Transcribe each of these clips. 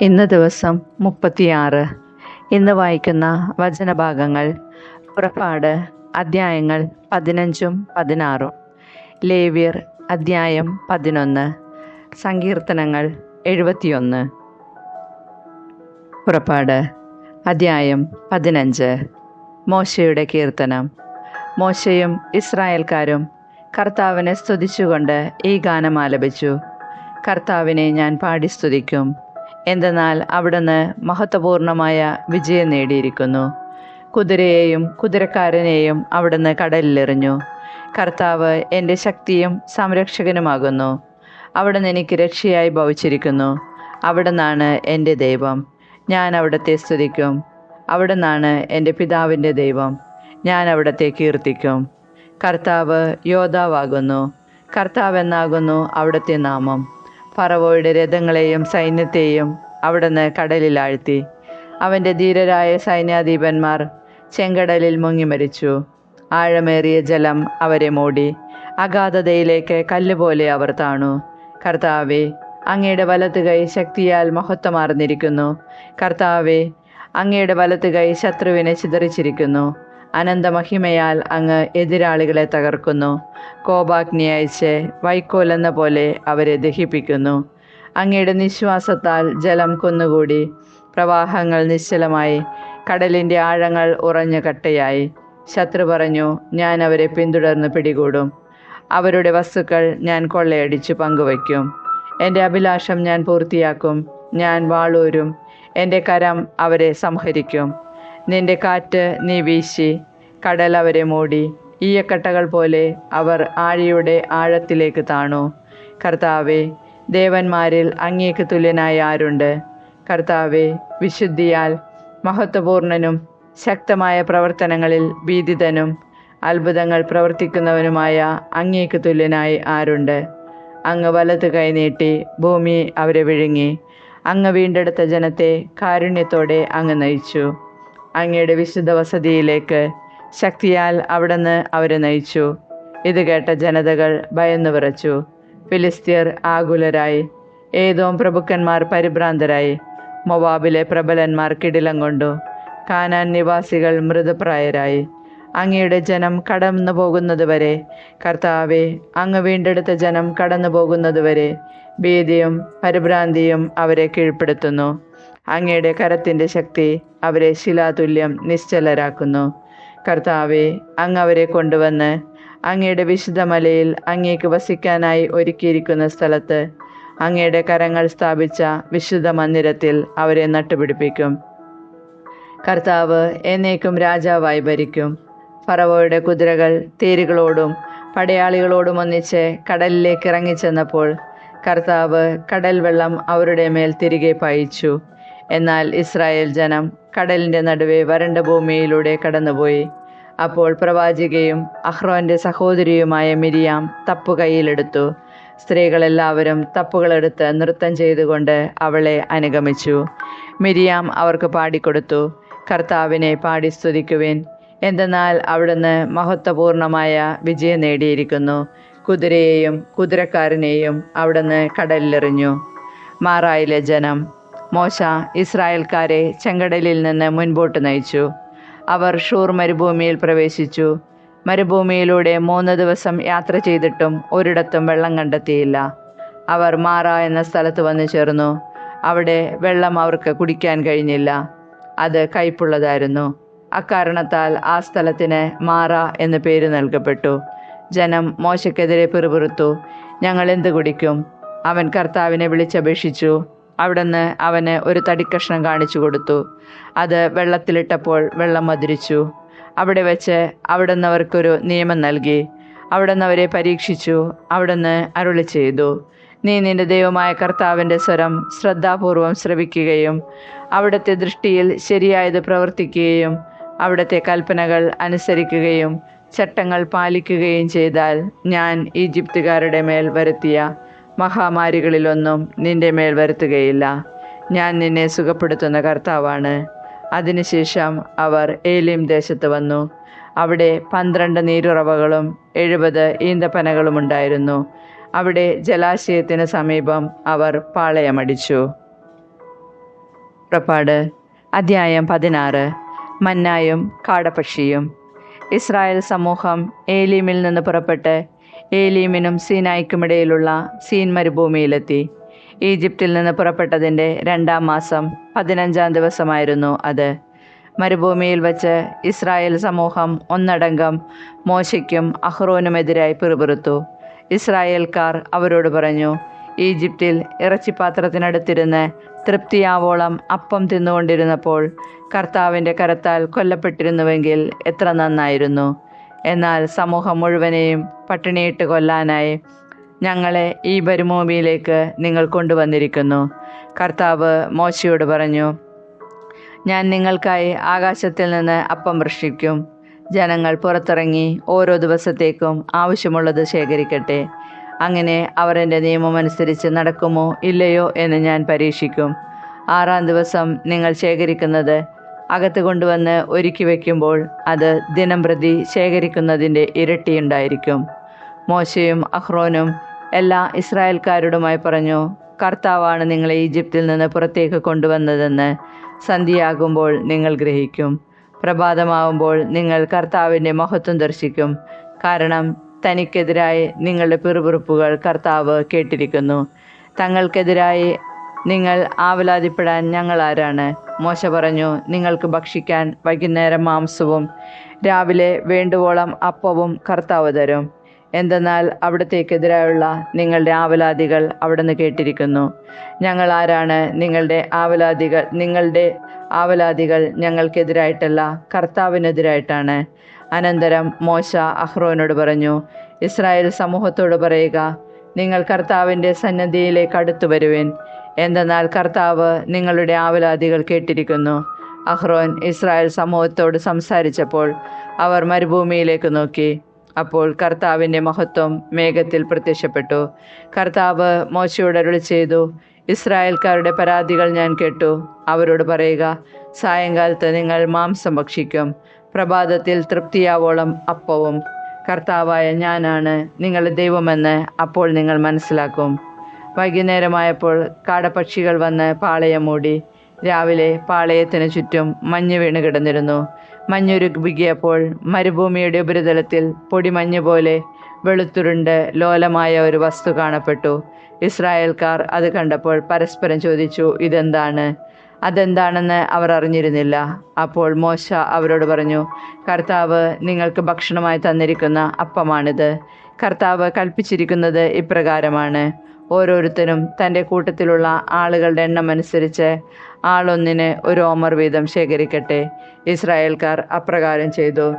ഇന്ന് ദിവസം മുപ്പത്തിയാറ്. ഇന്ന് വായിക്കുന്ന വചനഭാഗങ്ങൾ പുറപ്പാട് അദ്ധ്യായങ്ങൾ പതിനഞ്ചും പതിനാറും. ലേവ്യർ അധ്യായം പതിനൊന്ന്. സങ്കീർത്തനങ്ങൾ എഴുപത്തിയൊന്ന്. പുറപ്പാട് അധ്യായം പതിനഞ്ച്. മോശയുടെ കീർത്തനം. മോശയും ഇസ്രായേൽക്കാരും കർത്താവിനെ സ്തുതിച്ചുകൊണ്ട് ഈ ഗാനം ആലപിച്ചു. കർത്താവിനെ ഞാൻ പാടി സ്തുതിക്കും. എന്തെന്നാൽ അവിടുന്ന് മഹത്വപൂർണമായ വിജയം നേടിയിരിക്കുന്നു. കുതിരയെയും കുതിരക്കാരനെയും അവിടുന്ന് കടലിലെറിഞ്ഞു. കർത്താവ് എന്റെ ശക്തിയും സംരക്ഷകനുമാകുന്നു. അവിടുന്ന് എനിക്ക് രക്ഷയായി ഭവിച്ചിരിക്കുന്നു. അവിടുന്നാണ് എന്റെ ദൈവം. ഞാൻ അവിടത്തെ സ്തുതിക്കും. അവിടുന്നാണ് എന്റെ പിതാവിന്റെ ദൈവം. ഞാൻ അവിടത്തെ കീർത്തിക്കും. കർത്താവ് യോദ്ധാവാകുന്നു. കർത്താവ് എന്നാകുന്നു അവിടുത്തെ നാമം. ഫറവോയുടെ രഥങ്ങളെയും സൈന്യത്തെയും അവിടുന്ന് കടലിൽ ആഴ്ത്തി അവന്റെ ധീരരായ സൈന്യാധിപന്മാർ ചെങ്കടലിൽ മുങ്ങി മരിച്ചു ആഴമേറിയ ജലം അവരെ മൂടി. അഗാധതയിലേക്ക് കല്ലുപോലെ അവർ താണു. കർത്താവെ അങ്ങയുടെ വലത്ത് കൈ ശക്തിയാൽ മഹത്വമാർന്നിരിക്കുന്നു. കർത്താവെ അങ്ങയുടെ വലത്ത് കൈ ശത്രുവിനെ ചിതറിച്ചിരിക്കുന്നു. അനന്തമഹിമയാൽ അങ്ങ് എതിരാളികളെ തകർക്കുന്നു. കോപാഗ്നി അയച്ച് വൈക്കോലെന്ന പോലെ അവരെ ദഹിപ്പിക്കുന്നു. അങ്ങയുടെ നിശ്വാസത്താൽ ജലം കുന്നുകൂടി. പ്രവാഹങ്ങൾ നിശ്ചലമായി. കടലിന്റെ ആഴങ്ങൾ ഉറഞ്ഞ കട്ടയായി. ശത്രു പറഞ്ഞു ഞാൻ അവരെ പിന്തുടർന്ന് പിടികൂടും. അവരുടെ വസ്തുക്കൾ ഞാൻ കൊള്ളയടിച്ച് പങ്കുവയ്ക്കും. എന്റെ അഭിലാഷം ഞാൻ പൂർത്തിയാക്കും. ഞാൻ വാളൂരും. എന്റെ കരം അവരെ സംഹരിക്കും. നിന്റെ കാറ്റ് നീ വീശി കടൽ അവരെ മൂടി ഈയക്കട്ടകൾ പോലെ അവർ ആഴിയുടെ ആഴത്തിലേക്ക് താണു. കർത്താവെ ദേവന്മാരിൽ അങ്ങേക്ക് തുല്യനായ ആരുണ്ട്? കർത്താവെ വിശുദ്ധിയാൽ മഹത്വപൂർണനും ശക്തമായ പ്രവർത്തനങ്ങളിൽ ഭീതിതനും അത്ഭുതങ്ങൾ പ്രവർത്തിക്കുന്നവനുമായ അങ്ങേക്ക് തുല്യനായി ആരുണ്ട്? അങ്ങ് വലത് കൈനീട്ടി ഭൂമി അവരെ വിഴുങ്ങി അങ്ങ് വീണ്ടെടുത്ത ജനത്തെ കാരുണ്യത്തോടെ അങ്ങ് നയിച്ചു. അങ്ങയുടെ വിശുദ്ധ വസതിയിലേക്ക് ശക്തിയാൽ അവിടുന്ന് അവരെ നയിച്ചു. ഇത് കേട്ട ജനതകൾ ഭയന്നു വിറച്ചു. ഫിലിസ്തീർ ആകുലരായി. ഏതോം പ്രഭുക്കന്മാർ പരിഭ്രാന്തരായി. മൊവാബിലെ പ്രബലന്മാർ കിടിലം കൊണ്ടു. കാനാൻ നിവാസികൾ മൃതപ്രായരായി. അങ്ങയുടെ ജനം കടന്നു പോകുന്നതുവരെ കർത്താവെ അങ്ങ് വീണ്ടെടുത്ത ജനം കടന്നു പോകുന്നതുവരെ ഭീതിയും പരിഭ്രാന്തിയും അവരെ കീഴ്പ്പെടുത്തുന്നു. അങ്ങയുടെ കരത്തിന്റെ ശക്തി അവരെ ശിലാതുല്യം നിശ്ചലരാക്കുന്നു. കർത്താവെ അങ്ങ് അവരെ കൊണ്ടുവന്ന് അങ്ങയുടെ വിശുദ്ധ മലയിൽ അങ്ങേക്ക് വസിക്കാനായി ഒരുക്കിയിരിക്കുന്ന സ്ഥലത്ത് അങ്ങയുടെ കരങ്ങൾ സ്ഥാപിച്ച വിശുദ്ധ മന്ദിരത്തിൽ അവരെ നട്ടുപിടിപ്പിക്കും. കർത്താവ് എന്നേക്കും രാജാവായി ഭരിക്കും. ഫറവോയുടെ കുതിരകൾ തേരുകളോടും പടയാളികളോടും ഒന്നിച്ച് കടലിലേക്ക് ഇറങ്ങിച്ചെന്നപ്പോൾ കർത്താവ് കടൽ വെള്ളം അവരുടെ മേൽ തിരികെ പായിച്ചു. എന്നാൽ ഇസ്രായേൽ ജനം കടലിന്റെ നടുവെ വരണ്ട ഭൂമിയിലൂടെ കടന്നുപോയി. അപ്പോൾ പ്രവാചികയും അഹ്റോന്റെ സഹോദരിയുമായ മിരിയാം തപ്പു കയ്യിലെടുത്തു സ്ത്രീകളെല്ലാവരും തപ്പുകളെടുത്ത് നൃത്തം ചെയ്തുകൊണ്ട് അവളെ അനുഗമിച്ചു. മിരിയാം അവർക്ക് പാടിക്കൊടുത്തു. കർത്താവിനെ പാടി സ്തുതിക്കുവിൻ. എന്തെന്നാൽ അവിടുന്ന് മഹത്വപൂർണമായ വിജയം നേടിയിരിക്കുന്നു. കുതിരയെയും കുതിരക്കാരനെയും അവിടുന്ന് കടലിലെറിഞ്ഞു. മാറായിലെ ജനം മോശ ഇസ്രായേൽക്കാരെ ചെങ്കടലിൽ നിന്ന് മുൻപോട്ട് നയിച്ചു. അവർ ഷൂർ മരുഭൂമിയിൽ പ്രവേശിച്ചു. മരുഭൂമിയിലൂടെ മൂന്ന് ദിവസം യാത്ര ചെയ്തിട്ടും ഒരിടത്തും വെള്ളം കണ്ടെത്തിയില്ല. അവർ മാറ എന്ന സ്ഥലത്ത് വന്നു ചേർന്നു. അവിടെ വെള്ളം അവർക്ക് കുടിക്കാൻ കഴിഞ്ഞില്ല. അത് കയ്പുള്ളതായിരുന്നു. അക്കാരണത്താൽ ആ സ്ഥലത്തിന് മാറ എന്ന് പേര് നൽകപ്പെട്ടു. ജനം മോശക്കെതിരെ പിറുപിറുത്തു. ഞങ്ങൾ എന്ത് കുടിക്കും? അവൻ കർത്താവിനെ വിളിച്ചപേക്ഷിച്ചു. അവിടുന്ന് അവന് ഒരു തടിക്കഷ്ണം കാണിച്ചു കൊടുത്തു. അത് വെള്ളത്തിലിട്ടപ്പോൾ വെള്ളം മധുരിച്ചു. അവിടെ വെച്ച് അവിടുന്ന് അവർക്കൊരു നിയമം നൽകി. അവിടുന്ന് അവരെ പരീക്ഷിച്ചു. അവിടുന്ന് അരുളി ചെയ്തു. നീ നിന്റെ ദൈവമായ കർത്താവിന്റെ സ്വരം ശ്രദ്ധാപൂർവം ശ്രവിക്കുകയും അവിടുത്തെ ദൃഷ്ടിയിൽ ശരിയായത് പ്രവർത്തിക്കുകയും അവിടുത്തെ കൽപ്പനകൾ അനുസരിക്കുകയും ചട്ടങ്ങൾ പാലിക്കുകയും ചെയ്താൽ ഞാൻ ഈജിപ്തുകാരുടെ മേൽ വരുത്തിയ മഹാമാരികളിലൊന്നും നിന്റെ മേൽ വരുത്തുകയില്ല. ഞാൻ നിന്നെ സുഖപ്പെടുത്തുന്ന കർത്താവാണ്. അതിനുശേഷം അവർ ഏലിം ദേശത്ത് വന്നു. അവിടെ പന്ത്രണ്ട് നീരുറവകളും എഴുപത് ഈന്തപ്പനകളും ഉണ്ടായിരുന്നു. അവിടെ ജലാശയത്തിന് സമീപം അവർ പാളയമടിച്ചു. പുറപ്പാട് അധ്യായം പതിനാറ്. മന്നായും കാടപക്ഷിയും ഇസ്രായേൽ സമൂഹം ഏലീമിൽ നിന്ന് പുറപ്പെട്ട് ഏലീമിനും സീനായ്ക്കുമിടയിലുള്ള സീൻ മരുഭൂമിയിലെത്തി. ഈജിപ്തിൽ നിന്ന് പുറപ്പെട്ടതിന്റെ രണ്ടാം മാസം പതിനഞ്ചാം ദിവസമായിരുന്നു അത്. മരുഭൂമിയിൽ വച്ച് ഇസ്രായേൽ സമൂഹം ഒന്നടങ്കം മോശയ്ക്കും അഹ്റോനുമെതിരായി പിറുപിറുത്തു. ഇസ്രായേൽക്കാർ അവരോട് പറഞ്ഞു ഈജിപ്തിൽ ഇറച്ചിപ്പാത്രത്തിനടുത്തിരുന്ന് തൃപ്തിയാവോളം അപ്പം തിന്നുകൊണ്ടിരുന്നപ്പോൾ കർത്താവിന്റെ കരത്താൽ കൊല്ലപ്പെട്ടിരുന്നുവെങ്കിൽ എത്ര നന്നായിരുന്നു. എന്നാൽ സമൂഹം മുഴുവനെയും പട്ടിണിയിട്ട് കൊല്ലാനായി ഞങ്ങളെ ഈ മരുഭൂമിയിലേക്ക് നിങ്ങൾ കൊണ്ടുവന്നിരിക്കുന്നു. കർത്താവ് മോശയോട് പറഞ്ഞു ഞാൻ നിങ്ങൾക്കായി ആകാശത്തിൽ നിന്ന് അപ്പം വൃഷ്ടിക്കും ജനങ്ങൾ പുറത്തിറങ്ങി ഓരോ ദിവസത്തേക്കും ആവശ്യമുള്ളത് ശേഖരിക്കട്ടെ. അങ്ങനെ അവർ എന്റെ നിയമമനുസരിച്ച് നടക്കുമോ ഇല്ലയോ എന്ന് ഞാൻ പരീക്ഷിക്കും. ആറാം ദിവസം നിങ്ങൾ ശേഖരിക്കുന്നത് അകത്ത് കൊണ്ടുവന്ന് ഒരുക്കി വയ്ക്കുമ്പോൾ അത് ദിനം പ്രതി ശേഖരിക്കുന്നതിന്റെ ഇരട്ടിയുണ്ടായിരിക്കും. മോശയും അഹ്റോനും എല്ലാ ഇസ്രായേൽക്കാരോടുമായി പറഞ്ഞു കർത്താവാണ് നിങ്ങളെ ഈജിപ്തിൽ നിന്ന് പുറത്തേക്ക് കൊണ്ടുവന്നതെന്ന് സന്ധ്യയാകുമ്പോൾ നിങ്ങൾ ഗ്രഹിക്കും. പ്രഭാതമാവുമ്പോൾ നിങ്ങൾ കർത്താവിന്റെ മഹത്വം ദർശിക്കും. കാരണം തനിക്കെതിരായി നിങ്ങളുടെ പിറുപിറുപ്പുകൾ കർത്താവ് കേട്ടിരിക്കുന്നു. തങ്ങൾക്കെതിരായി നിങ്ങൾ ആവലാതിപ്പെടാൻ ഞങ്ങൾ ആരാണ് മോശ പറഞ്ഞു നിങ്ങൾക്ക് ഭക്ഷിക്കാൻ വൈകുന്നേരം മാംസവും രാവിലെ വേണ്ടുവോളം അപ്പവും കർത്താവ് തരും. എന്തെന്നാൽ അവിടത്തേക്കെതിരായുള്ള നിങ്ങളുടെ ആവലാതികൾ അവിടുന്ന് കേട്ടിരിക്കുന്നു. ഞങ്ങൾ ആരാണ്? നിങ്ങളുടെ ആവലാതികൾ നിങ്ങളുടെ ആവലാതികൾ ഞങ്ങൾക്കെതിരായിട്ടല്ല കർത്താവിനെതിരായിട്ടാണ്. അനന്തരം മോശ അഹ്റോനോട് പറഞ്ഞു ഇസ്രായേൽ സമൂഹത്തോട് പറയുക നിങ്ങൾ കർത്താവിന്റെ സന്നദ്ധിയിലേക്ക് അടുത്തു വരുവിൻ എന്തെന്നാൽ കർത്താവ് നിങ്ങളുടെ ആവലാതികൾ കേട്ടിരിക്കുന്നു. അഹ്റോൻ ഇസ്രായേൽ സമൂഹത്തോട് സംസാരിച്ചപ്പോൾ അവർ മരുഭൂമിയിലേക്ക് നോക്കി. അപ്പോൾ കർത്താവിന്റെ മഹത്വം മേഘത്തിൽ പ്രത്യക്ഷപ്പെട്ടു. കർത്താവ് മോശയോട് അരുളി ചെയ്തു ഇസ്രായേൽക്കാരുടെ പരാതികൾ ഞാൻ കേട്ടു. അവരോട് പറയുക സായങ്കാലത്ത് നിങ്ങൾ മാംസം ഭക്ഷിക്കും. പ്രഭാതത്തിൽ തൃപ്തിയാവോളം അപ്പവും. കർത്താവായ ഞാനാണ് നിങ്ങളുടെ ദൈവമെന്ന് അപ്പോൾ നിങ്ങൾ മനസ്സിലാക്കും. വൈകുന്നേരമായപ്പോൾ കാടപ്പക്ഷികൾ വന്ന് പാളയം മൂടി. രാവിലെ പാളയത്തിന് ചുറ്റും മഞ്ഞ് വീണ് കിടന്നിരുന്നു. മഞ്ഞുരുകിയപ്പോൾ മരുഭൂമിയുടെ ഉപരിതലത്തിൽ പൊടിമഞ്ഞ് പോലെ വെളുത്തുരുണ്ട് ലോലമായ ഒരു വസ്തു കാണപ്പെട്ടു. ഇസ്രായേൽക്കാർ അത് കണ്ടപ്പോൾ പരസ്പരം ചോദിച്ചു ഇതെന്താണ്? അതെന്താണെന്ന് അവർ അറിഞ്ഞിരുന്നില്ല. അപ്പോൾ മോശ അവരോട് പറഞ്ഞു കർത്താവ് നിങ്ങൾക്ക് ഭക്ഷണമായി തന്നിരിക്കുന്ന അപ്പമാണിത്. കർത്താവ് കൽപ്പിച്ചിരിക്കുന്നത് ഇപ്രകാരമാണ്. ഓരോരുത്തരും തന്റെ കൂട്ടത്തിലുള്ള ആളുകളുടെ എണ്ണം അനുസരിച്ച് ആളൊന്നിന് ഒരു ഓമർ വീതം ശേഖരിക്കട്ടെ. ഇസ്രായേൽക്കാർ അപ്രകാരം ചെയ്തു.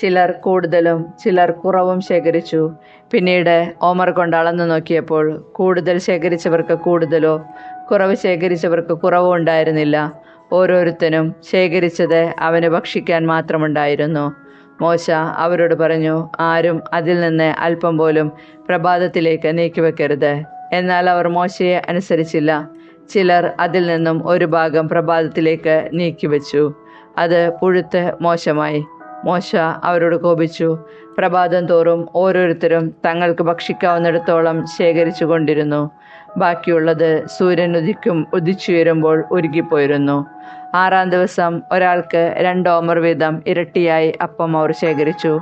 ചിലർ കൂടുതലും ചിലർ കുറവും ശേഖരിച്ചു. പിന്നീട് ഓമർ കൊണ്ട് അളന്നു നോക്കിയപ്പോൾ കൂടുതൽ ശേഖരിച്ചവർക്ക് കൂടുതലോ കുറവ് ശേഖരിച്ചവർക്ക് കുറവോ ഉണ്ടായിരുന്നില്ല. ഓരോരുത്തരും ശേഖരിച്ചത് അവന് ഭക്ഷിക്കാൻ മാത്രമുണ്ടായിരുന്നു. മോശ അവരോട് പറഞ്ഞു ആരും അതിൽ നിന്ന് അല്പം പോലും പ്രഭാതത്തിലേക്ക് നീക്കിവെക്കരുത്. എന്നാൽ അവർ മോശയെ അനുസരിച്ചില്ല. ചിലർ അതിൽ നിന്നും ഒരു ഭാഗം പ്രഭാതത്തിലേക്ക് നീക്കിവെച്ചു. അത് പുഴുത്ത് മോശമായി. മോശ അവരോട് കോപിച്ചു. പ്രഭാതം തോറും ഓരോരുത്തരും തങ്ങൾക്ക് ഭക്ഷിക്കാവുന്നിടത്തോളം ശേഖരിച്ചു കൊണ്ടിരുന്നു. ബാക്കിയുള്ളത് സൂര്യൻ ഉദിക്കും ഉദിച്ചുയരുമ്പോൾ ഉരുകിപ്പോയിരുന്നു. ആറാം ദിവസം ഒരാൾക്ക് രണ്ടോമർ വീതം ഇരട്ടിയായി അപ്പം അവർ ശേഖരിച്ചു.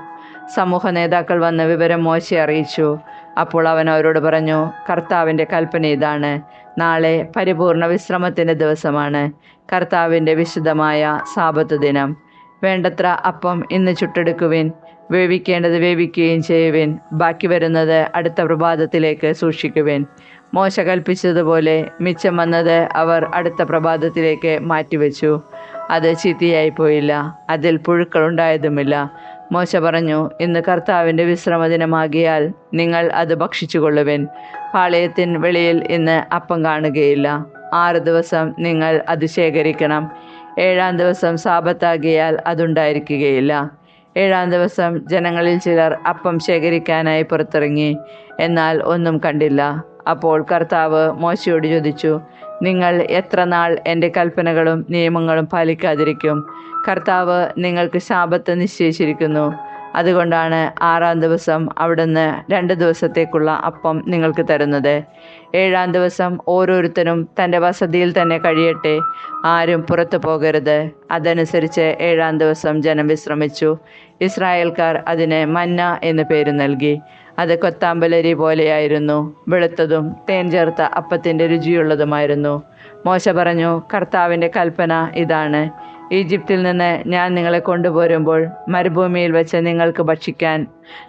സമൂഹ നേതാക്കൾ വന്ന് വിവരം മോശെ അറിയിച്ചു. അപ്പോൾ അവൻ അവരോട് പറഞ്ഞു കർത്താവിന്റെ കൽപ്പന ഇതാണ്. നാളെ പരിപൂർണ വിശ്രമത്തിന്റെ ദിവസമാണ്. കർത്താവിന്റെ വിശുദ്ധമായ സാപത്ത് ദിനം. വേണ്ടത്ര അപ്പം ഇന്ന് ചുട്ടെടുക്കുവിൻ വേവിക്കേണ്ടത് വേവിക്കുകയും ചെയ്യുവിൻ ബാക്കി വരുന്നത് അടുത്ത പ്രഭാതത്തിലേക്ക് സൂക്ഷിക്കുവിൻ. മോശ കൽപ്പിച്ചതുപോലെ മിച്ചം വന്നത് അവർ അടുത്ത പ്രഭാതത്തിലേക്ക് മാറ്റിവെച്ചു. അത് ചീത്തയായി പോയില്ല അതിൽ പുഴുക്കളുണ്ടായതുമില്ല മോശ പറഞ്ഞു ഇന്ന് കർത്താവിന്റെ വിശ്രമദിനമാകിയാൽ നിങ്ങൾ അത് ഭക്ഷിച്ചു കൊള്ളുവിൻ പാളയത്തിൻ വെളിയിൽ ഇന്ന് അപ്പം കാണുകയില്ല. ആറ് ദിവസം നിങ്ങൾ അത് ശേഖരിക്കണം. ഏഴാം ദിവസം സാപത്താകിയാൽ അതുണ്ടായിരിക്കുകയില്ല. ഏഴാം ദിവസം ജനങ്ങളിൽ ചിലർ അപ്പം ശേഖരിക്കാനായി പുറത്തിറങ്ങി. എന്നാൽ ഒന്നും കണ്ടില്ല. അപ്പോൾ കർത്താവ് മോശയോട് ചോദിച്ചു നിങ്ങൾ എത്ര നാൾ എന്റെ കൽപ്പനകളും നിയമങ്ങളും പാലിക്കാതിരിക്കും? കർത്താവ് നിങ്ങൾക്ക് ശാപത്ത് നിശ്ചയിച്ചിരിക്കുന്നു. അതുകൊണ്ടാണ് ആറാം ദിവസം അവിടുന്ന് രണ്ട് ദിവസത്തേക്കുള്ള അപ്പം നിങ്ങൾക്ക് തരുന്നത്. ഏഴാം ദിവസം ഓരോരുത്തരും തന്റെ വസതിയിൽ തന്നെ കഴിയട്ടെ. ആരും പുറത്തു പോകരുത്. അതനുസരിച്ച് ഏഴാം ദിവസം ജനം വിശ്രമിച്ചു. ഇസ്രായേൽക്കാർ അതിന് മന്ന എന്ന് പേര് നൽകി. അത് കൊത്താമ്പലരി പോലെയായിരുന്നു. വെളുത്തതും തേൻ ചേർത്ത അപ്പത്തിന്റെ രുചിയുള്ളതുമായിരുന്നു. മോശ പറഞ്ഞു കർത്താവിന്റെ കൽപ്പന ഇതാണ്. ഈജിപ്തിൽ നിന്ന് ഞാൻ നിങ്ങളെ കൊണ്ടുപോരുമ്പോൾ മരുഭൂമിയിൽ വെച്ച് നിങ്ങൾക്ക് ഭക്ഷിക്കാൻ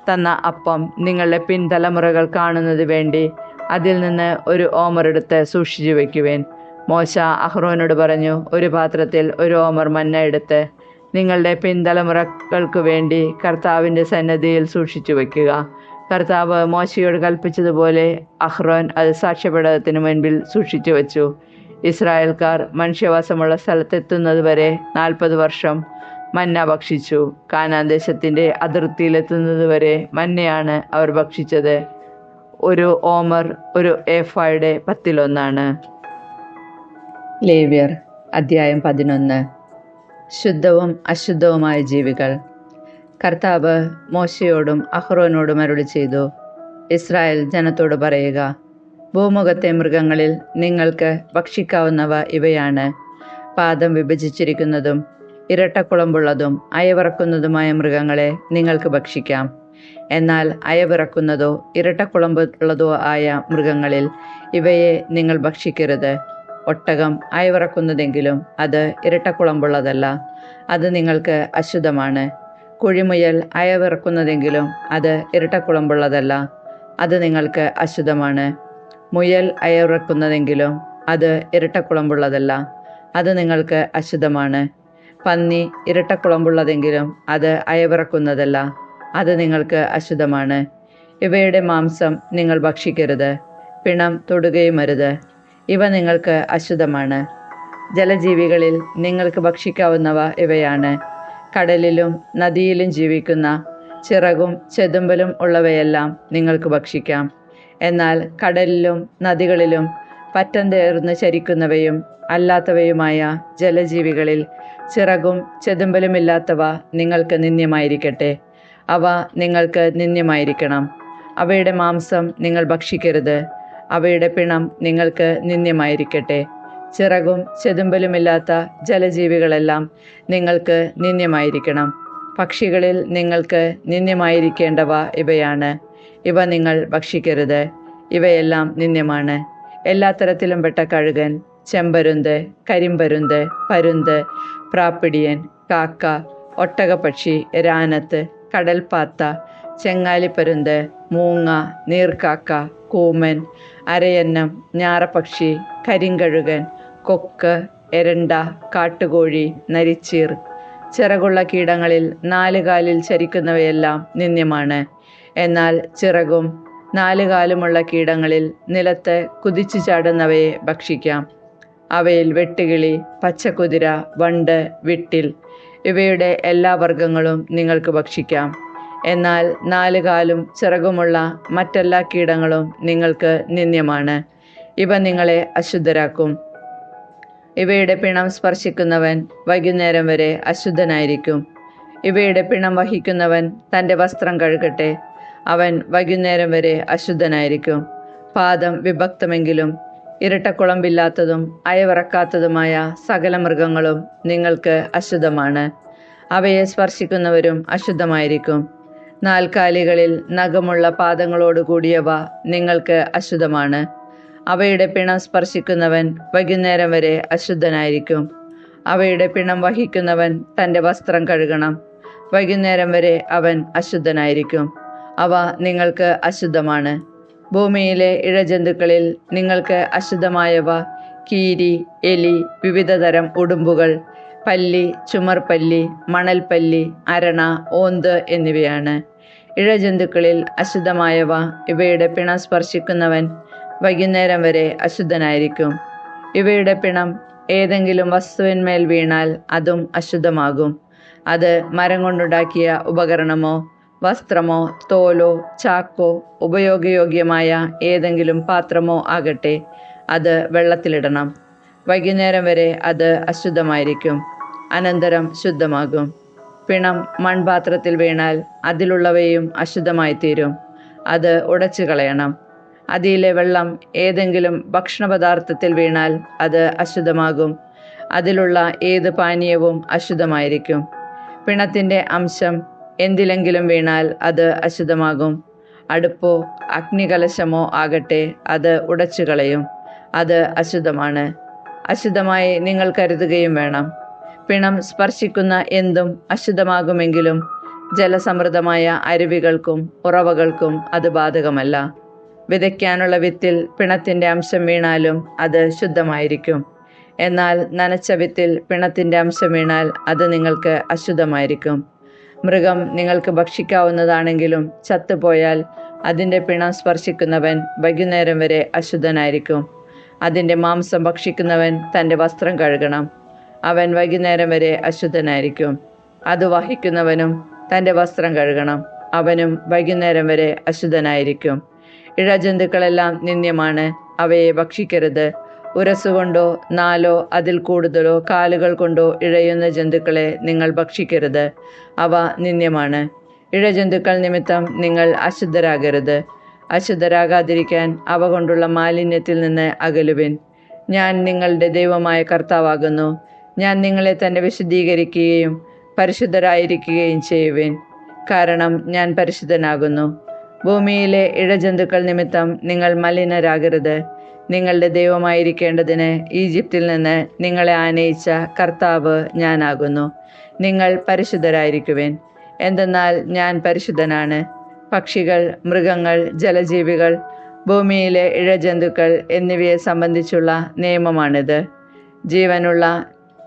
തന്ന അപ്പം നിങ്ങളുടെ പിൻതലമുറകൾ കാണുന്നത് വേണ്ടി അതിൽ നിന്ന് ഒരു ഓമറെടുത്ത് സൂക്ഷിച്ചു വയ്ക്കുവേൻ. മോശ അഹ്റോനോട് പറഞ്ഞു ഒരു പാത്രത്തിൽ ഒരു ഓമർ മന്ന എടുത്ത് നിങ്ങളുടെ പിൻതലമുറകൾക്ക് വേണ്ടി കർത്താവിന്റെ സന്നദ്ധിയിൽ സൂക്ഷിച്ചു വയ്ക്കുക. കർത്താവ് മോശയോട് കൽപ്പിച്ചതുപോലെ അഹ്റോൻ അത് സാക്ഷ്യപടത്തിന് മുൻപിൽ സൂക്ഷിച്ചു വച്ചു. ഇസ്രായേൽക്കാർ മനുഷ്യവാസമുള്ള സ്ഥലത്തെത്തുന്നതുവരെ നാൽപ്പത് വർഷം മന്ന ഭക്ഷിച്ചു. കാനാൻ ദേശത്തിന്റെ അതിർത്തിയിലെത്തുന്നതുവരെ മന്നയാണ് അവർ ഭക്ഷിച്ചത്. ഒരു ഓമർ ഒരു എഫായുടെ പത്തിലൊന്നാണ്. ലേവ്യർ അധ്യായം പതിനൊന്ന്. ശുദ്ധവും അശുദ്ധവുമായ ജീവികൾ. കർത്താവ് മോശയോടും അഹ്റോനോടും അരുളി ചെയ്തു. ഇസ്രായേൽ ജനത്തോട് പറയുക ഭൂമുഖത്തെ മൃഗങ്ങളിൽ നിങ്ങൾക്ക് ഭക്ഷിക്കാവുന്നവ ഇവയാണ്. പാദം വിഭജിച്ചിരിക്കുന്നതും ഇരട്ടക്കുളമ്പുള്ളതും അയവിറക്കുന്നതുമായ മൃഗങ്ങളെ നിങ്ങൾക്ക് ഭക്ഷിക്കാം. എന്നാൽ അയവിറക്കുന്നതോ ഇരട്ടക്കുളമ്പുള്ളതോ ആയ മൃഗങ്ങളിൽ ഇവയെ നിങ്ങൾ ഭക്ഷിക്കരുത്. ഒട്ടകം അയവിറക്കുന്നതെങ്കിലും അത് ഇരട്ടക്കുളമ്പുള്ളതല്ല അത് നിങ്ങൾക്ക് അശുദ്ധമാണ്. കുഴിമുയൽ അയവിറക്കുന്നതെങ്കിലും അത് ഇരട്ടക്കുളമ്പുള്ളതല്ല. അത് നിങ്ങൾക്ക് അശുദ്ധമാണ്. മുയൽ അയവിറക്കുന്നതെങ്കിലും അത് ഇരട്ടക്കുളമ്പുള്ളതല്ല. അത് നിങ്ങൾക്ക് അശുദ്ധമാണ്. പന്നി ഇരട്ടക്കുളമ്പുള്ളതെങ്കിലും അത് അയവിറക്കുന്നതല്ല. അത് നിങ്ങൾക്ക് അശുദ്ധമാണ്. ഇവയുടെ മാംസം നിങ്ങൾ ഭക്ഷിക്കരുത്. പിണം തൊടുകയും അരുത് ഇവ നിങ്ങൾക്ക് അശുദ്ധമാണ്. ജലജീവികളിൽ നിങ്ങൾക്ക് ഭക്ഷിക്കാവുന്നവ ഇവയാണ്. കടലിലും നദിയിലും ജീവിക്കുന്ന ചിറകും ചെതുമ്പലും ഉള്ളവയെല്ലാം നിങ്ങൾക്ക് ഭക്ഷിക്കാം. എന്നാൽ കടലിലും നദികളിലും പറ്റം തേർന്ന് ചരിക്കുന്നവയും അല്ലാത്തവയുമായ ജലജീവികളിൽ ചിറകും ചെതുമ്പലുമില്ലാത്തവ നിങ്ങൾക്ക് നിന്ദ്യമായിരിക്കട്ടെ. അവ നിങ്ങൾക്ക് നിന്ദ്യമായിരിക്കണം. അവയുടെ മാംസം നിങ്ങൾ ഭക്ഷിക്കരുത്. അവയുടെ പിണം നിങ്ങൾക്ക് നിന്ദ്യമായിരിക്കട്ടെ. ചിറകും ചെതുമ്പലുമില്ലാത്ത ജലജീവികളെല്ലാം നിങ്ങൾക്ക് നിന്ദ്യമായിരിക്കണം. പക്ഷികളിൽ നിങ്ങൾക്ക് നിന്ദ്യമായിരിക്കേണ്ടവ ഇവയാണ്. ഇവ നിങ്ങൾ ഭക്ഷിക്കരുത്. ഇവയെല്ലാം നിന്ദ്യമാണ്. എല്ലാ തരത്തിലും പെട്ട കഴുകൻ ചെമ്പരുന്ത് കരിമ്പരുന്ത് പരുന്ത് പ്രാപ്പിടിയൻ കാക്ക ഒട്ടകപ്പക്ഷി രാനത്ത് കടൽപ്പാത്ത ചെങ്ങാലിപ്പരുന്ത് മൂങ്ങ നീർക്കാക്ക കൂമൻ അരയന്നം ഞാറപ്പക്ഷി കരിങ്കഴുകൻ കൊക്ക് എരണ്ട കാട്ടുകോഴി നരിച്ചീർ. ചിറകുള്ള കീടങ്ങളിൽ നാലുകാലിൽ ചരിക്കുന്നവയെല്ലാം നിന്ദ്യമാണ്. എന്നാൽ ചിറകും നാല് കാലുമുള്ള കീടങ്ങളിൽ നിലത്ത് കുതിച്ചു ചാടുന്നവയെ ഭക്ഷിക്കാം. അവയിൽ വെട്ടുകിളി പച്ചക്കുതിര വണ്ട് വിട്ടിൽ ഇവയുടെ എല്ലാ വർഗങ്ങളും നിങ്ങൾക്ക് ഭക്ഷിക്കാം. എന്നാൽ നാലുകാലും ചിറകുമുള്ള മറ്റെല്ലാ കീടങ്ങളും നിങ്ങൾക്ക് നിന്ദ്യമാണ്. ഇവ നിങ്ങളെ അശുദ്ധരാക്കും. ഇവയുടെ പിണം സ്പർശിക്കുന്നവൻ വൈകുന്നേരം വരെ അശുദ്ധനായിരിക്കും. ഇവയുടെ പിണം വഹിക്കുന്നവൻ തന്റെ വസ്ത്രം കഴുകട്ടെ. അവൻ വൈകുന്നേരം വരെ അശുദ്ധനായിരിക്കും. പാദം വിഭക്തമെങ്കിലും ഇരട്ടക്കുളമ്പില്ലാത്തതും അയവിറക്കാത്തതുമായ സകല മൃഗങ്ങളും നിങ്ങൾക്ക് അശുദ്ധമാണ്. അവയെ സ്പർശിക്കുന്നവരും അശുദ്ധമായിരിക്കും. നാൽക്കാലികളിൽ നഖമുള്ള പാദങ്ങളോട് കൂടിയവ നിങ്ങൾക്ക് അശുദ്ധമാണ്. അവയുടെ പിണം സ്പർശിക്കുന്നവൻ വൈകുന്നേരം വരെ അശുദ്ധനായിരിക്കും. അവയുടെ പിണം വഹിക്കുന്നവൻ തന്റെ വസ്ത്രം കഴുകണം. വൈകുന്നേരം വരെ അവൻ അശുദ്ധനായിരിക്കും. അവ നിങ്ങൾക്ക് അശുദ്ധമാണ്. ഭൂമിയിലെ ഇഴജന്തുക്കളിൽ നിങ്ങൾക്ക് അശുദ്ധമായവ കീരി എലി വിവിധതരം ഉടുമ്പുകൾ പല്ലി ചുമർപല്ലി മണൽപ്പല്ലി അരണ ഓന്ത് എന്നിവയാണ്. ഇഴജന്തുക്കളിൽ അശുദ്ധമായവ ഇവയുടെ പിണ സ്പർശിക്കുന്നവൻ വൈകുന്നേരം വരെ അശുദ്ധനായിരിക്കും. ഇവയുടെ പിണം ഏതെങ്കിലും വസ്തുവിന്മേൽ വീണാൽ അതും അശുദ്ധമാകും. അത് മരം കൊണ്ടുണ്ടാക്കിയ ഉപകരണമോ വസ്ത്രമോ തോലോ ചാക്കോ ഉപയോഗയോഗ്യമായ ഏതെങ്കിലും പാത്രമോ ആകട്ടെ അത് വെള്ളത്തിലിടണം. വൈകുന്നേരം വരെ അത് അശുദ്ധമായിരിക്കും. അനന്തരം ശുദ്ധമാകും. പിണം മൺപാത്രത്തിൽ വീണാൽ അതിലുള്ളവയും അശുദ്ധമായി തീരും അത് ഉടച്ചു കളയണം അതിലെ വെള്ളം ഏതെങ്കിലും ഭക്ഷണപദാർത്ഥത്തിൽ വീണാൽ അത് അശുദ്ധമാകും. അതിലുള്ള ഏത് പാനീയവും അശുദ്ധമായിരിക്കും. പിണത്തിന്റെ അംശം എന്തിലെങ്കിലും വീണാൽ അത് അശുദ്ധമാകും. അടുപ്പോ അഗ്നികലശമോ ആകട്ടെ അത് ഉടച്ചു കളയും അത് അശുദ്ധമാണ്. അശുദ്ധമായി നിങ്ങൾ കരുതുകയും വേണം. പിണം സ്പർശിക്കുന്ന എന്തും അശുദ്ധമാകുമെങ്കിലും ജലസമൃദ്ധമായ അരുവികൾക്കും ഉറവകൾക്കും അത് ബാധകമല്ല. വിതയ്ക്കാനുള്ള വിത്തിൽ പിണത്തിന്റെ അംശം വീണാലും അത് ശുദ്ധമായിരിക്കും. എന്നാൽ നനച്ച വിത്തിൽ പിണത്തിന്റെ അംശം വീണാൽ അത് നിങ്ങൾക്ക് അശുദ്ധമായിരിക്കും. മൃഗം നിങ്ങൾക്ക് ഭക്ഷിക്കാവുന്നതാണെങ്കിലും ചത്തുപോയാൽ അതിന്റെ പിണം സ്പർശിക്കുന്നവൻ വൈകുന്നേരം വരെ അശുദ്ധനായിരിക്കും. അതിന്റെ മാംസം ഭക്ഷിക്കുന്നവൻ തന്റെ വസ്ത്രം കഴുകണം. അവൻ വൈകുന്നേരം വരെ അശുദ്ധനായിരിക്കും. അത് വഹിക്കുന്നവനും തന്റെ വസ്ത്രം കഴുകണം. അവനും വൈകുന്നേരം വരെ അശുദ്ധനായിരിക്കും. ഇഴജന്തുക്കളെല്ലാം നിന്ദ്യമാണ്. അവയെ ഭക്ഷിക്കരുത്. ഉരസുകൊണ്ടോ നാലോ അതിൽ കൂടുതലോ കാലുകൾ കൊണ്ടോ ഇഴയുന്ന ജന്തുക്കളെ നിങ്ങൾ ഭക്ഷിക്കരുത്. അവ നിന്ദ്യമാണ്. ഇഴജന്തുക്കൾ നിമിത്തം നിങ്ങൾ അശുദ്ധരാകരുത്. അശുദ്ധരാകാതിരിക്കാൻ അവ കൊണ്ടുള്ള മാലിന്യത്തിൽ നിന്ന് അകലുവിൻ. ഞാൻ നിങ്ങളുടെ ദൈവമായ കർത്താവാകുന്നു. ഞാൻ നിങ്ങളെ തന്നെ വിശദീകരിക്കുകയും പരിശുദ്ധരായിരിക്കുകയും ചെയ്യുവിൻ. കാരണം ഞാൻ പരിശുദ്ധനാകുന്നു. ഭൂമിയിലെ ഇഴജന്തുക്കൾ നിമിത്തം നിങ്ങൾ മലിനരാകരുത്. നിങ്ങളുടെ ദൈവമായിരിക്കേണ്ടതിന് ഈജിപ്തിൽ നിന്ന് നിങ്ങളെ ആനയിച്ച കർത്താവ് ഞാനാകുന്നു. നിങ്ങൾ പരിശുദ്ധരായിരിക്കുവിൻ. എന്തെന്നാൽ ഞാൻ പരിശുദ്ധനാണ്. പക്ഷികൾ മൃഗങ്ങൾ ജലജീവികൾ ഭൂമിയിലെ ഇഴജന്തുക്കൾ എന്നിവയെ സംബന്ധിച്ചുള്ള നിയമമാണിത്. ജീവനുള്ള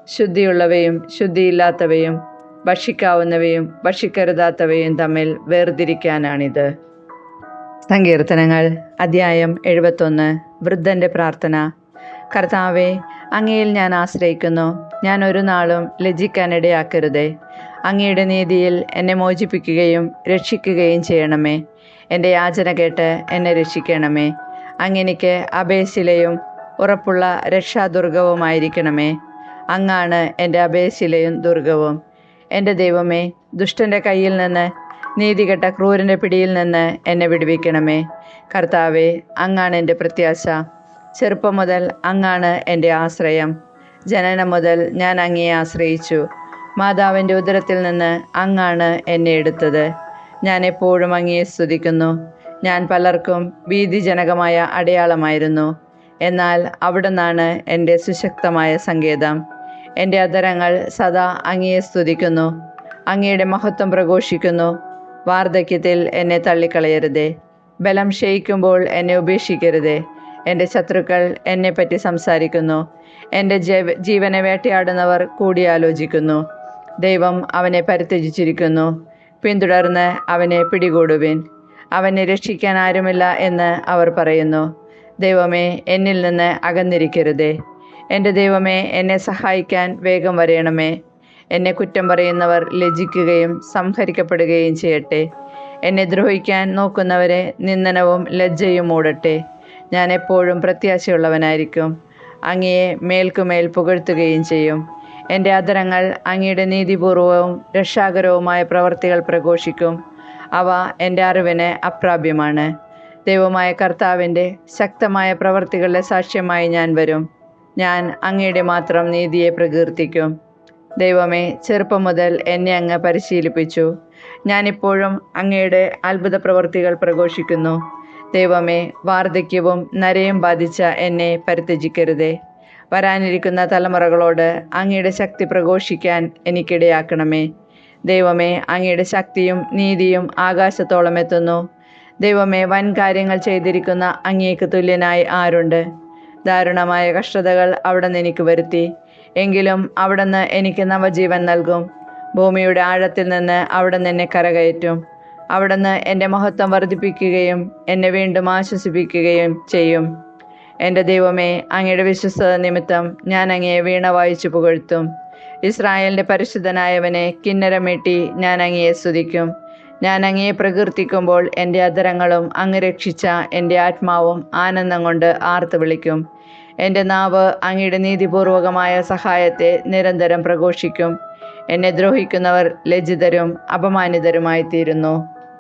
ശുദ്ധിയുള്ളവയും ശുദ്ധിയില്ലാത്തവയും ഭക്ഷിക്കാവുന്നവയും ഭക്ഷിക്കരുതാത്തവയും തമ്മിൽ വേർതിരിക്കാനാണിത്. സങ്കീർത്തനങ്ങൾ അധ്യായം എഴുപത്തൊന്ന് വൃദ്ധന്റെ പ്രാർത്ഥന. കർത്താവെ അങ്ങയിൽ ഞാൻ ആശ്രയിക്കുന്നു. ഞാൻ ഒരു നാളും ലജ്ജിക്കാനിടയാക്കരുതേ അങ്ങയുടെ നീതിയിൽ എന്നെ മോചിപ്പിക്കുകയും രക്ഷിക്കുകയും ചെയ്യണമേ. എന്റെ യാചന കേട്ട് എന്നെ രക്ഷിക്കണമേ. അങ്ങെനിക്ക് അഭയശിലയും ഉറപ്പുള്ള രക്ഷാദുർഗവുമായിരിക്കണമേ. അങ്ങാണ് എന്റെ അഭയശിലയും ദുർഗവും. എന്റെ ദൈവമേ ദുഷ്ടന്റെ കയ്യിൽ നിന്ന് നീതികെട്ട ക്രൂരന്റെ പിടിയിൽ നിന്ന് എന്നെ വിടുവിക്കണമേ. കർത്താവെ അങ്ങാണ് എന്റെ പ്രത്യാശ. ചെറുപ്പം മുതൽ അങ്ങാണ് എന്റെ ആശ്രയം. ജനനം മുതൽ ഞാൻ അങ്ങയെ ആശ്രയിച്ചു. മാതാവിന്റെ ഉദരത്തിൽ നിന്ന് അങ്ങാണ് എന്നെ എടുത്തത്. ഞാൻ എപ്പോഴും അങ്ങയെ സ്തുതിക്കുന്നു. ഞാൻ പലർക്കും ഭീതിജനകമായ അടയാളമായിരുന്നു. എന്നാൽ അവിടുന്നാണ് എന്റെ സുശക്തമായ സങ്കേതം. എന്റെ അധരങ്ങൾ സദാ അങ്ങയെ സ്തുതിക്കുന്നു. അങ്ങയുടെ മഹത്വം പ്രഘോഷിക്കുന്നു. വാർദ്ധക്യത്തിൽ എന്നെ തള്ളിക്കളയരുതേ. ബലം ക്ഷയിക്കുമ്പോൾ എന്നെ ഉപേക്ഷിക്കരുതേ. എന്റെ ശത്രുക്കൾ എന്നെപ്പറ്റി സംസാരിക്കുന്നു. എന്റെ ജീവ ജീവനെ വേട്ടയാടുന്നവർ കൂടിയാലോചിക്കുന്നു. ദൈവം അവനെ പരിത്യജിച്ചിരിക്കുന്നു. പിന്തുടർന്ന് അവനെ പിടികൂടുവിൻ. അവനെ രക്ഷിക്കാൻ ആരുമില്ല എന്ന് അവർ പറയുന്നു. ദൈവമേ എന്നിൽ നിന്ന് അകന്നിരിക്കരുതേ. എന്റെ ദൈവമേ എന്നെ സഹായിക്കാൻ വേഗം വരയണമേ എന്നെ കുറ്റം പറയുന്നവർ ലജ്ജിക്കുകയും സംഹരിക്കപ്പെടുകയും ചെയ്യട്ടെ. എന്നെ ദ്രോഹിക്കാൻ നോക്കുന്നവരെ നിന്ദനവും ലജ്ജയും മൂടട്ടെ. ഞാൻ എപ്പോഴും പ്രത്യാശയുള്ളവനായിരിക്കും. അങ്ങയെ മേൽക്കുമേൽ പുകഴ്ത്തുകയും ചെയ്യും. എന്റെ അധരങ്ങൾ അങ്ങയുടെ നീതിപൂർവവും രക്ഷാകരവുമായ പ്രവർത്തികൾ പ്രഘോഷിക്കും. അവ എന്റെ അറിവിന് അപ്രാപ്യമാണ്. ദൈവമായ കർത്താവിന്റെ ശക്തമായ പ്രവർത്തികളുടെ സാക്ഷ്യമായി ഞാൻ വരും. ഞാൻ അങ്ങയുടെ മാത്രം നീതിയെ പ്രകീർത്തിക്കും. ദൈവമേ ചെറുപ്പം മുതൽ എന്നെ അങ്ങ് പരിശീലിപ്പിച്ചു. ഞാനിപ്പോഴും അങ്ങയുടെ അത്ഭുത പ്രവൃത്തികൾ പ്രഘോഷിക്കുന്നു. ദൈവമേ വാർദ്ധക്യവും നരയും ബാധിച്ച എന്നെ പരിത്യജിക്കരുതേ. വരാനിരിക്കുന്ന തലമുറകളോട് അങ്ങയുടെ ശക്തി പ്രഘോഷിക്കാൻ എനിക്കിടയാക്കണമേ. ദൈവമേ അങ്ങയുടെ ശക്തിയും നീതിയും ആകാശത്തോളം എത്തുന്നു. ദൈവമേ വൻ കാര്യങ്ങൾ ചെയ്തിരിക്കുന്ന അങ്ങേക്ക് തുല്യനായി ആരുണ്ട്? ദാരുണമായ കഷ്ടതകൾ അവിടെ നിന്ന് എനിക്ക് വരുത്തി. എങ്കിലും അവിടുന്ന് എനിക്ക് നവജീവൻ നൽകും. ഭൂമിയുടെ ആഴത്തിൽ നിന്ന് അവിടുന്ന് എന്നെ കരകയറ്റും. അവിടുന്ന് എന്റെ മഹത്വം വർദ്ധിപ്പിക്കുകയും എന്നെ വീണ്ടും ആശ്വസിപ്പിക്കുകയും ചെയ്യും. എന്റെ ദൈവമേ അങ്ങയുടെ വിശ്വസ്തത നിമിത്തം ഞാൻ അങ്ങയെ വീണ വായിച്ചു പുകഴ്ത്തും. ഇസ്രായേലിന്റെ പരിശുദ്ധനായവനെ കിന്നരമീട്ടി ഞാൻ അങ്ങയെ സ്തുതിക്കും. ഞാൻ അങ്ങയെ പ്രകീർത്തിക്കുമ്പോൾ എന്റെ അധരങ്ങളും അങ്ങ് രക്ഷിച്ച എന്റെ ആത്മാവും ആനന്ദം കൊണ്ട് ആർത്തു വിളിക്കും. എന്റെ നാവ് അങ്ങയുടെ നീതിപൂർവകമായ സഹായത്തെ നിരന്തരം പ്രഘോഷിക്കും. എന്നെ ദ്രോഹിക്കുന്നവർ ലജ്ജിതരും അപമാനിതരുമായി തീരുന്നു